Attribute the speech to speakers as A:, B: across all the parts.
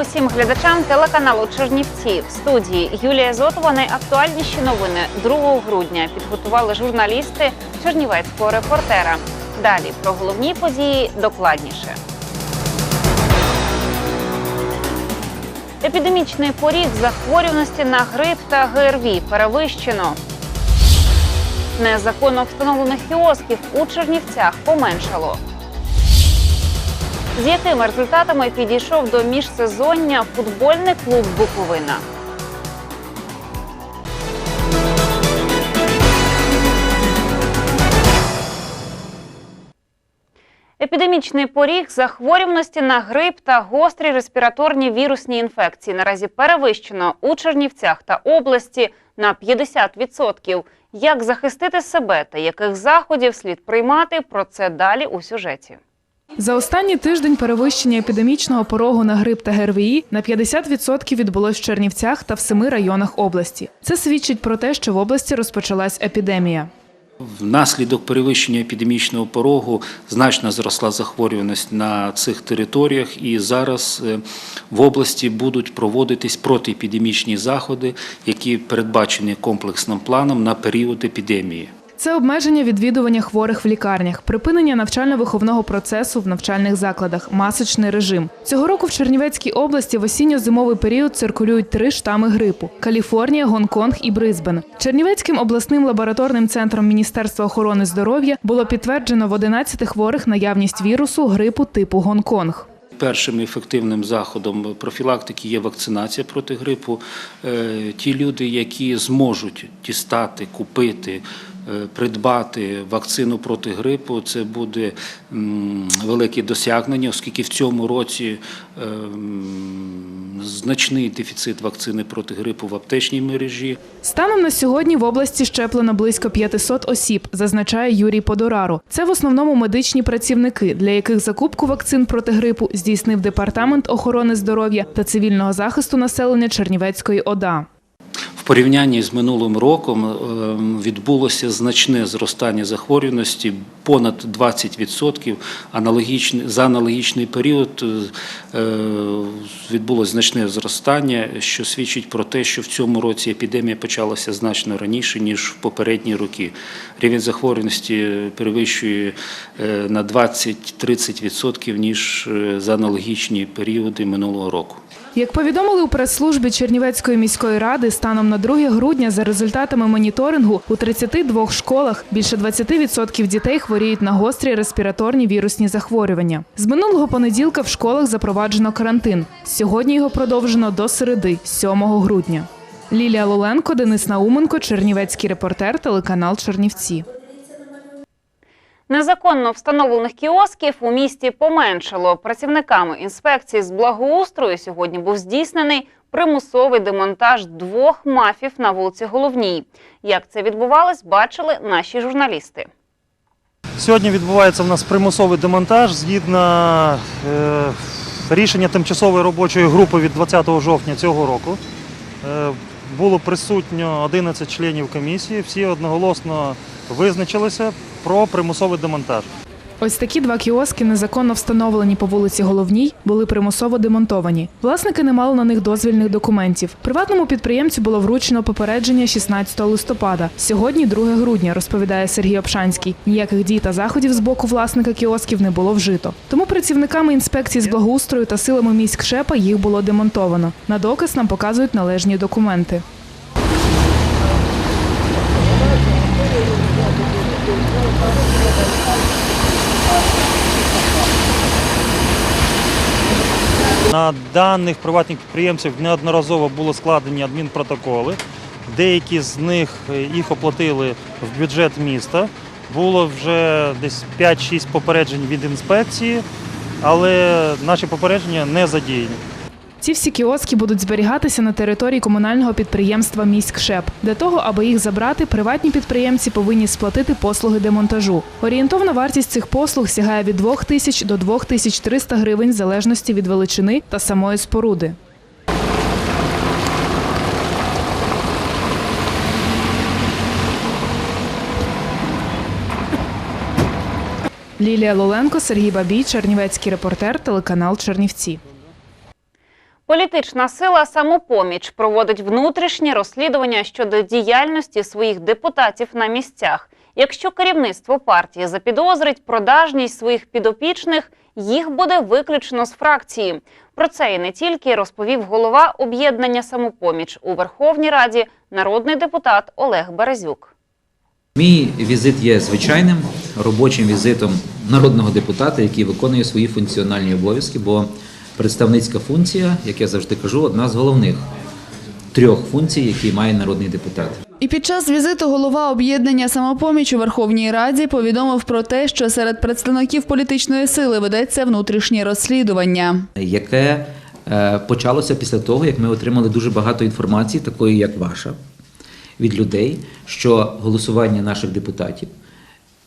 A: Усім глядачам телеканалу Чернівці. В студії Юлія Зотова. Найактуальніші новини 2 грудня підготували журналісти Чернівецького репортера. Далі про головні події докладніше. Епідемічний поріг захворюваності на грип та ГРВІ перевищено. Незаконно встановлених кіосків у Чернівцях поменшало. З якими результатами підійшов до міжсезоння футбольний клуб Буковина? Епідемічний поріг захворюваності на грип та гострі респіраторні вірусні інфекції наразі перевищено у Чернівцях та області на 50%. Як захистити себе та яких заходів слід приймати? Про це далі у сюжеті.
B: За останній тиждень перевищення епідемічного порогу на грип та ГРВІ на 50% відбулось в Чернівцях та в семи районах області. Це свідчить про те, що в області розпочалась епідемія.
C: Внаслідок перевищення епідемічного порогу значно зросла захворюваність на цих територіях, і зараз е, в області будуть проводитись протиепідемічні заходи, які передбачені комплексним планом на період епідемії.
B: Це обмеження відвідування хворих в лікарнях, припинення навчально-виховного процесу в навчальних закладах, масочний режим. Цього року в Чернівецькій області в осінньо-зимовий період циркулюють три штами грипу: Каліфорнія, Гонконг і Брисбен. Чернівецьким обласним лабораторним центром Міністерства охорони здоров'я було підтверджено в 11 хворих наявність вірусу грипу типу Гонконг.
C: Першим ефективним заходом профілактики є вакцинація проти грипу. Е, Ті люди, які зможуть дістати, купити, придбати вакцину проти грипу, це буде велике досягнення, оскільки в цьому році е, значний дефіцит вакцини проти грипу в аптечній мережі.
B: Станом на сьогодні в області щеплено близько 500 осіб, зазначає Юрій Подорару. Це в основному медичні працівники, для яких закупку вакцин проти грипу здійснив департамент охорони здоров'я та цивільного захисту населення Чернівецької ОДА.
C: В порівнянні з минулим роком е, відбулося значне зростання захворюваності понад 20%. Аналогічний за аналогічний період е, відбулося значне зростання, що свідчить про те, що в цьому році епідемія почалася значно раніше ніж в попередні роки. Рівень захворюваності перевищує е, на 20-30% ніж за аналогічні періоди минулого року.
B: Як повідомили у прес-службі Чернівецької міської ради, станом на 2 грудня за результатами моніторингу у 32 школах більше 20% дітей хворіють на гострі респіраторні вірусні захворювання. З минулого понеділка в школах запроваджено карантин. Сьогодні його продовжено до середи, 7 грудня. Лілія Лоленко, Денис Науменко, Чернівецький репортер, телеканал Чернівці.
A: Незаконно встановлених кіосків у місті поменшало. Працівниками інспекції з благоустрою сьогодні був здійснений примусовий демонтаж двох мафів на вулиці Головній. Як це відбувалось, бачили наші журналісти.
D: Сьогодні відбувається в нас примусовий демонтаж згідно е, рішення тимчасової робочої групи від 20 жовтня цього року. Е, було присутньо 11 членів комісії, всі одноголосно визначилися про примусовий демонтаж.
B: Ось такі два кіоски, незаконно встановлені по вулиці Головній, були примусово демонтовані. Власники не мали на них дозвільних документів. Приватному підприємцю було вручено попередження 16 листопада. Сьогодні 2 грудня, розповідає Сергій Обшанський. Ніяких дій та заходів з боку власника кіосків не було вжито. Тому працівниками інспекції з благоустрою та силами міськшепа їх було демонтовано. На доказ нам показують належні документи.
D: На даних приватних підприємців неодноразово було складені адмінпротоколи. Деякі з них е, їх оплатили в бюджет міста. Було вже десь 5-6 попереджень від інспекції. але наші попередження не задіяні.
B: Ці всі кіоски будуть зберігатися на території комунального підприємства «Міськшеп». Для того, аби їх забрати, приватні підприємці повинні сплатити послуги демонтажу. Орієнтовна вартість цих послуг сягає від 2 тисяч до 2 тисяч 300 гривень в залежності від величини та самої споруди. Лілія Лоленко, Сергій Бабій, Чернівецький репортер, телеканал Чернівці.
A: Політична сила самопоміч проводить внутрішнє розслідування щодо діяльності своїх депутатів на місцях. Якщо керівництво партії запідозрить продажність своїх підопічних, їх буде виключено з фракції. Про це і не тільки розповів голова об'єднання самопоміч у Верховній Раді, народний депутат Олег Березюк.
E: Мій візит є звичайним робочим візитом народного депутата, який виконує свої функціональні обов'язки, бо представницька функція, як я завжди кажу, одна з головних трьох функцій, які має народний депутат.
F: І під час візиту голова об'єднання самопоміч у Верховній Раді повідомив про те, що серед представників політичної сили ведеться внутрішнє розслідування.
E: яке е, почалося після того, як ми отримали дуже багато інформації, такої як ваша, від людей, що голосування наших депутатів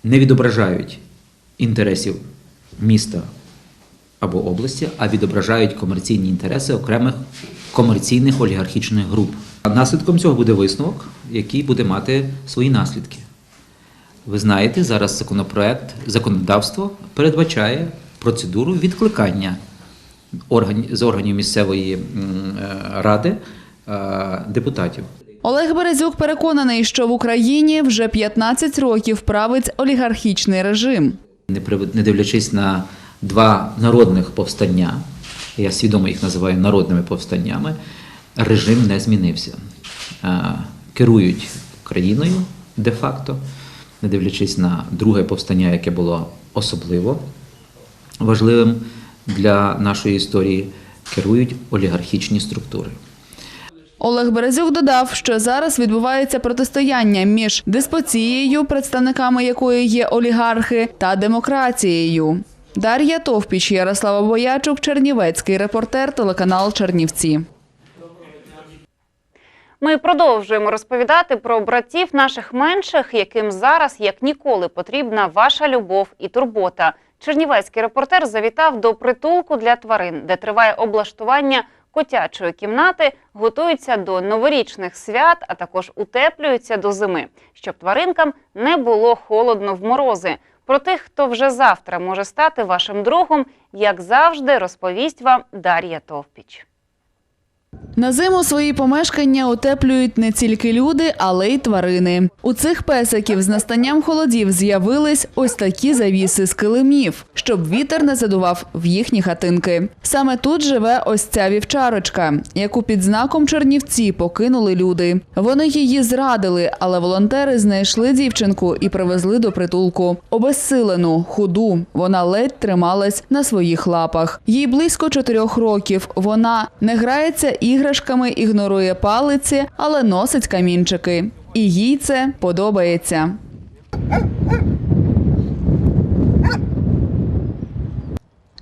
E: не відображають інтересів міста або області, а відображають комерційні інтереси окремих комерційних олігархічних груп. Наслідком цього буде висновок, який буде мати свої наслідки. Ви знаєте, зараз законопроект, законодавство передбачає процедуру відкликання орган, з органів місцевої е, ради е, депутатів.
F: Олег Березюк переконаний, що в Україні вже 15 років править олігархічний режим.
E: Не дивлячись на два народних повстання, я свідомо їх називаю народними повстаннями, режим не змінився. Е, Керують країною де-факто, не дивлячись на друге повстання, яке було особливо важливим для нашої історії, керують олігархічні структури.
F: Олег Березюк додав, що зараз відбувається протистояння між деспоцією, представниками якої є олігархи, та демократією. Дар'я Товпіч, Ярослава Боячук, Чернівецький репортер, телеканал Чернівці.
A: Ми продовжуємо розповідати про братів наших менших, яким зараз як ніколи потрібна ваша любов і турбота. Чернівецький репортер завітав до притулку для тварин, де триває облаштування котячої кімнати, готуються до новорічних свят, а також утеплюються до зими, щоб тваринкам не було холодно в морози. Про тих, хто вже завтра може стати вашим другом, як завжди, розповість вам Дар'я Товпіч.
F: На зиму свої помешкання утеплюють не тільки люди, але й тварини. У цих песиків з настанням холодів з'явились ось такі завіси з килимів, щоб вітер не задував в їхні хатинки. Саме тут живе ось ця вівчарочка, яку під знаком Чернівці покинули люди. Вони її зрадили, але волонтери знайшли дівчинку і привезли до притулку. Обезсилену, худу. Вона ледь трималась на своїх лапах. Їй близько чотирьох років. Вона не грається іграшками, ігнорує палиці, але носить камінчики. І їй це подобається.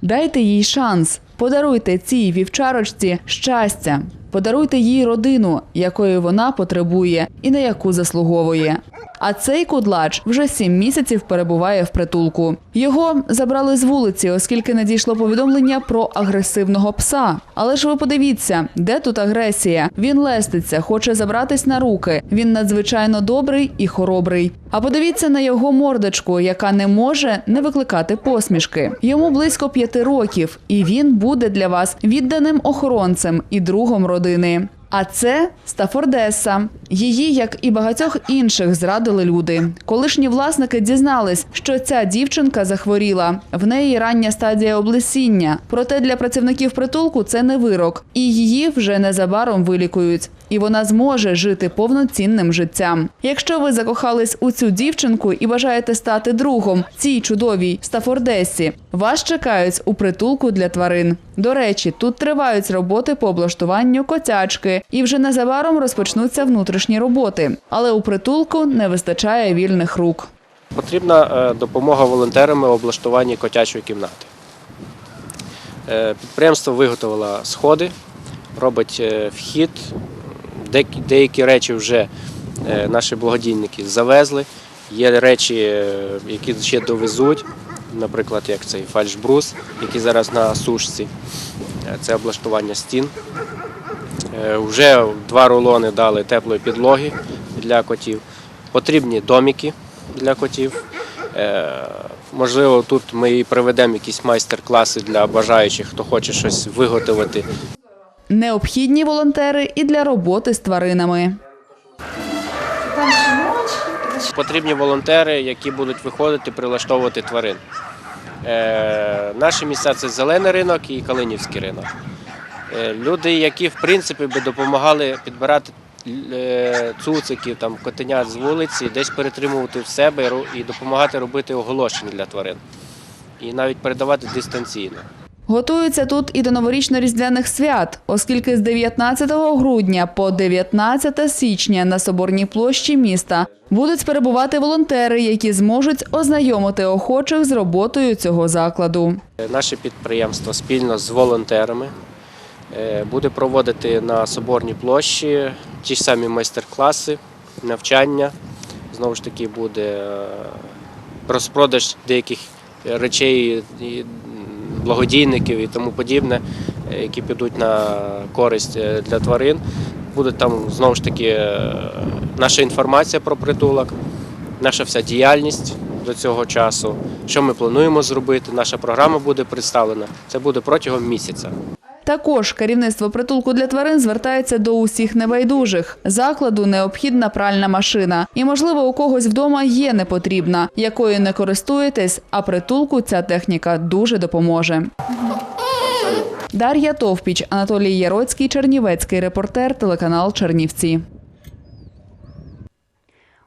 F: Дайте їй шанс. Подаруйте цій вівчарочці щастя. Подаруйте їй родину, якої вона потребує і на яку заслуговує. А цей кудлач вже сім місяців перебуває в притулку. Його забрали з вулиці, оскільки надійшло повідомлення про агресивного пса. Але ж ви подивіться, де тут агресія? Він леститься, хоче забратись на руки. Він надзвичайно добрий і хоробрий. А подивіться на його мордочку, яка не може не викликати посмішки. Йому близько п'яти років, і він буде для вас відданим охоронцем і другом родини. А це Стафордеса. Її, як і багатьох інших, зрадили люди. Колишні власники дізнались, що ця дівчинка захворіла. В неї рання стадія облесіння. Проте для працівників притулку це не вирок, і її вже незабаром вилікують. І вона зможе жити повноцінним життям. Якщо ви закохались у цю дівчинку і бажаєте стати другом цій чудовій Стафордесі, вас чекають у притулку для тварин. До речі, тут тривають роботи по облаштуванню котячки, і вже незабаром розпочнуться внутрішні роботи. Але у притулку не вистачає вільних рук.
G: Потрібна е, допомога волонтерами в облаштуванні котячої кімнати. Е, Підприємство виготовило сходи, робить е, вхід. Деякі, речі вже наші благодійники завезли. Є речі, які ще довезуть, наприклад, як цей фальшбрус, який зараз на сушці. Це облаштування стін. Е, Вже два рулони дали теплої підлоги для котів. Потрібні доміки для котів. Е, Можливо, тут ми і проведемо якісь майстер-класи для бажаючих, хто хоче щось виготовити.
F: Необхідні волонтери і для роботи з тваринами.
G: Потрібні волонтери, які будуть виходити, прилаштовувати тварин. Е, наші місця це зелений ринок і Калинівський ринок. Е, люди, які в принципі би допомагали підбирати е, цуциків, там, котенят з вулиці, десь перетримувати в себе і допомагати робити оголошення для тварин. І навіть передавати дистанційно.
F: Готуються тут і до новорічно-різдвяних свят, оскільки з 19 грудня по 19 січня на Соборній площі міста будуть перебувати волонтери, які зможуть ознайомити охочих з роботою цього закладу.
G: Е, Наше підприємство спільно з волонтерами буде проводити на Соборній площі ті ж самі майстер-класи, навчання. Знову ж таки, буде е, розпродаж деяких речей благодійників і тому подібне, е, які підуть на користь е, для тварин. Буде там знову ж таки е, наша інформація про притулок, наша вся діяльність до цього часу, що ми плануємо зробити. Наша програма буде представлена. Це буде протягом місяця.
F: Також керівництво притулку для тварин звертається до усіх небайдужих. Закладу необхідна пральна машина. І, можливо, у когось вдома є непотрібна, якою не користуєтесь, а притулку ця техніка дуже допоможе. Дар'я Товпіч, Анатолій Яроцький, Чернівецький репортер, телеканал Чернівці.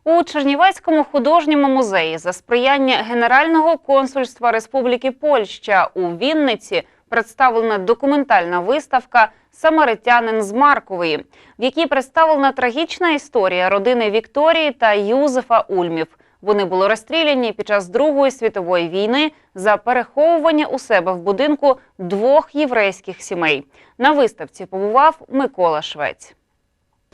A: У Чернівецькому художньому музеї за сприяння Генерального консульства Республіки Польща у Вінниці представлена документальна виставка Самаритянин з Маркової, в якій представлена трагічна історія родини Вікторії та Юзефа Ульмів. Вони були розстріляні під час Другої світової війни за переховування у себе в будинку двох єврейських сімей. На виставці побував Микола Швець.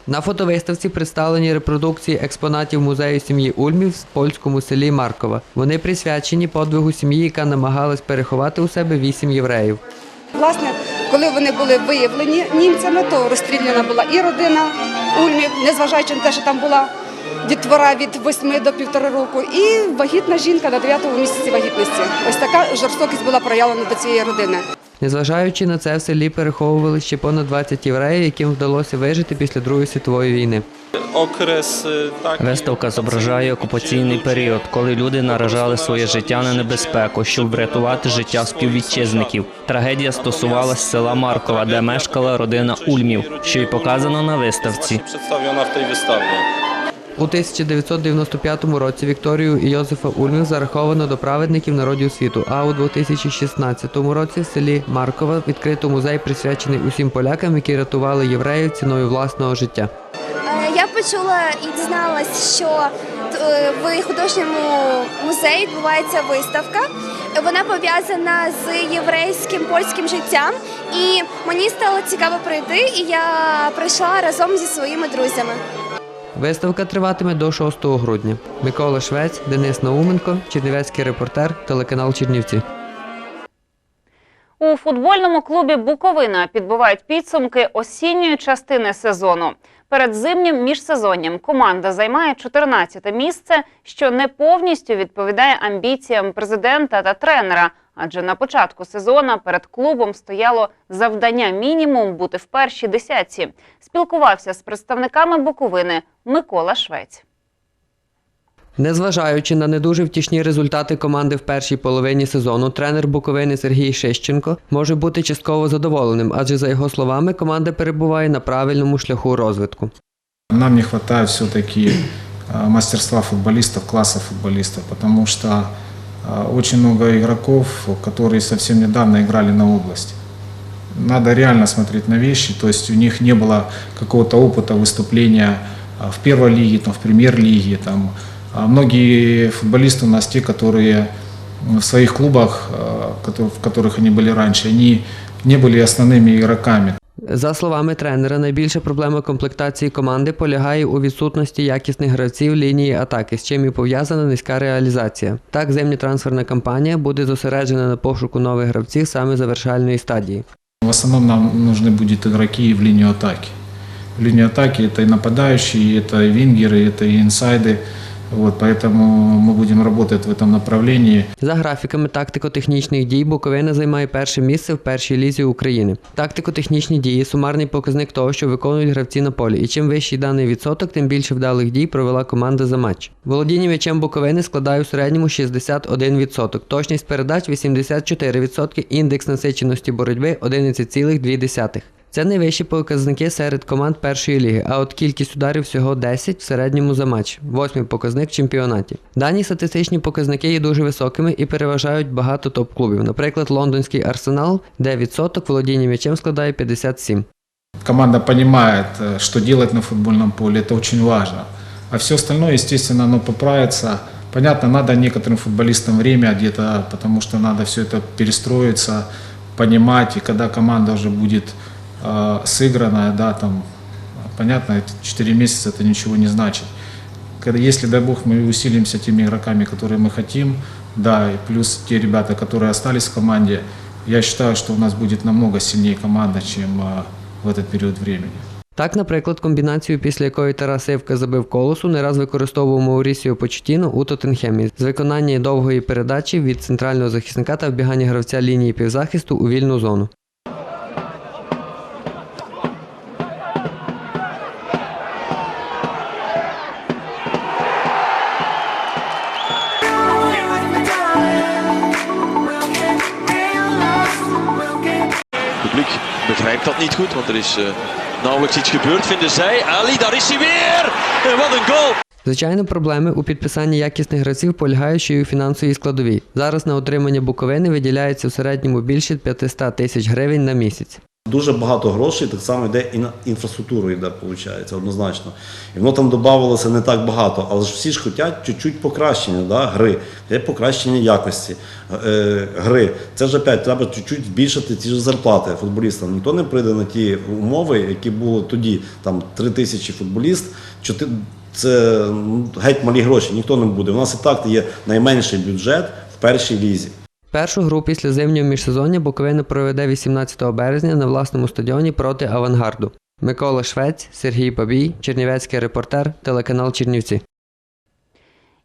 H: На фотовиставці представлені репродукції експонатів музею сім'ї Ульмів в польському селі Маркова. Вони присвячені подвигу сім'ї, яка намагалась переховати у себе вісім євреїв.
I: Власне, коли вони були виявлені німцями, то розстріляна була і родина Ульмів, незважаючи на те, що там була дітвора від 8 до півтора року, і вагітна жінка на 9 місяці вагітності. Ось така жорстокість була проявлена до цієї родини.
H: Незважаючи на це, в селі переховували ще понад 20 євреїв, яким вдалося вижити після Другої світової війни.
J: Виставка зображає окупаційний період, коли люди наражали своє життя на небезпеку, щоб врятувати життя співвітчизників. Трагедія стосувалась села Маркова, де мешкала родина Ульмів, що й показано на виставці.
H: У 1995 році Вікторію і Йозефа Ульмів зараховано до праведників народів світу, а у 2016 році в селі Маркова відкрито музей, присвячений усім полякам, які рятували євреїв ціною власного життя.
K: Е, Я почула і дізналась, що е, в художньому музеї відбувається виставка. Вона пов'язана з єврейським польським життям, і мені стало цікаво прийти, і я прийшла разом зі своїми друзями.
H: Виставка триватиме до 6 грудня. Микола Швець, Денис Науменко, Чернівецький репортер, телеканал Чернівці.
A: У футбольному клубі Буковина підбивають підсумки осінньої частини сезону. Перед зимнім міжсезонням команда займає 14 місце, що не повністю відповідає амбіціям президента та тренера. Адже на початку сезону перед клубом стояло завдання мінімум бути в першій десятці. Спілкувався з представниками Буковини Микола Швець.
H: Незважаючи на не дуже втішні результати команди в першій половині сезону, тренер Буковини Сергій Шищенко може бути частково задоволеним, адже за його словами, команда перебуває на правильному шляху розвитку.
L: Нам не хватает все-таки э, мастерства футболистов, класса футболистов, потому что э, очень много игроков, которые совсем недавно играли на область. Надо реально смотреть на вещи, то есть у них не было какого-то опыта выступления э, в первой лиге, там, в премьер-лиге. Там. А многие футболисты у нас те, которые в своих клубах, котор- в которых они были раньше, они не были основными игроками.
H: За словами тренера, найбільша проблема комплектації команди полягає у відсутності якісних гравців лінії атаки, з чим і пов'язана низька реалізація. Так, зимня трансферна кампанія буде зосереджена на пошуку нових гравців саме завершальної стадії.
L: В основном нам нужны будут игроки в линию атаки. В линию атаки это и нападающие, это и вингеры, это и инсайды. Вот, поэтому мы будем работать в этом направлении.
H: За графіками тактико-технічних дій Буковина займає перше місце в першій лізі України. Тактико-технічні дії сумарний показник того, що виконують гравці на полі. І чим вищий даний відсоток, тим більше вдалих дій провела команда за матч. Володіння м'ячем Буковини складає у середньому 61%, точність передач 84%, індекс насиченості боротьби 11,2%. Це найвищі показники серед команд першої ліги, а от кількість ударів всього 10 в середньому за матч, восьмий показник в чемпіонаті. Дані статистичні показники є дуже високими і переважають багато топ-клубів. Наприклад, лондонський арсенал, де відсоток володіння м'ячем складає 57.
L: Команда понимает, э, что делать на футбольном поле, это очень важно. А все остальное, естественно, оно поправится. Понятно, надо некоторым футболистам время где-то, потому что надо все это перестроиться, понимать, и когда команда уже будет э, сыгранная, да, там, понятно, это 4 месяца это ничего не значит. Когда, если, дай бог, мы усилимся теми игроками, которые мы хотим, да, и плюс те ребята, которые остались в команде, я считаю, что у нас будет намного сильнее команда, чем э, в этот период времени.
H: Так, наприклад, комбінацію, після якої Тарас Івка забив колосу, не раз використовував Маурісіо Почтіно у Тоттенхемі з виконання довгої передачі від центрального захисника та вбігання гравця лінії півзахисту у вільну зону.
M: Goed, want er is uh, nauwelijks iets gebeurd, vinden zij. Ali, daar is hij weer! En wat een goal!
H: Звичайно, проблеми у підписанні якісних гравців полягають ще й у фінансовій складовій. Зараз на отримання Буковини виділяється в середньому більше 500 тисяч гривень на місяць.
N: Дуже багато грошей так само йде і на інфраструктуру йде, виходить, однозначно. І воно там додавалося не так багато, але ж всі ж хочуть чуть-чуть покращення да, гри, покращення якості е, гри. Це ж опять треба чуть-чуть збільшити ті ж зарплати футболістам. Ніхто не прийде на ті умови, які були тоді. Там 3 тисячі футболіст, чотири- це геть малі гроші, ніхто не буде. У нас і так є найменший бюджет в першій лізі.
H: Першу гру після зимнього міжсезоння Буковина проведе 18 березня на власному стадіоні проти Авангарду. Микола Швець, Сергій Бабій, Чернівецький репортер, телеканал Чернівці.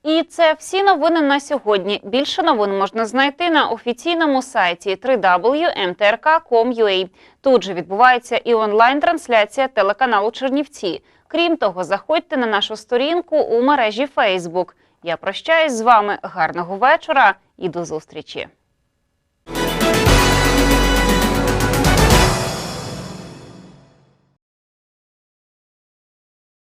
A: І це всі новини на сьогодні. Більше новин можна знайти на офіційному сайті www.mtrk.com.ua. Тут же відбувається і онлайн-трансляція телеканалу Чернівці. Крім того, заходьте на нашу сторінку у мережі Facebook. Я прощаюсь з вами. Гарного вечора і до зустрічі.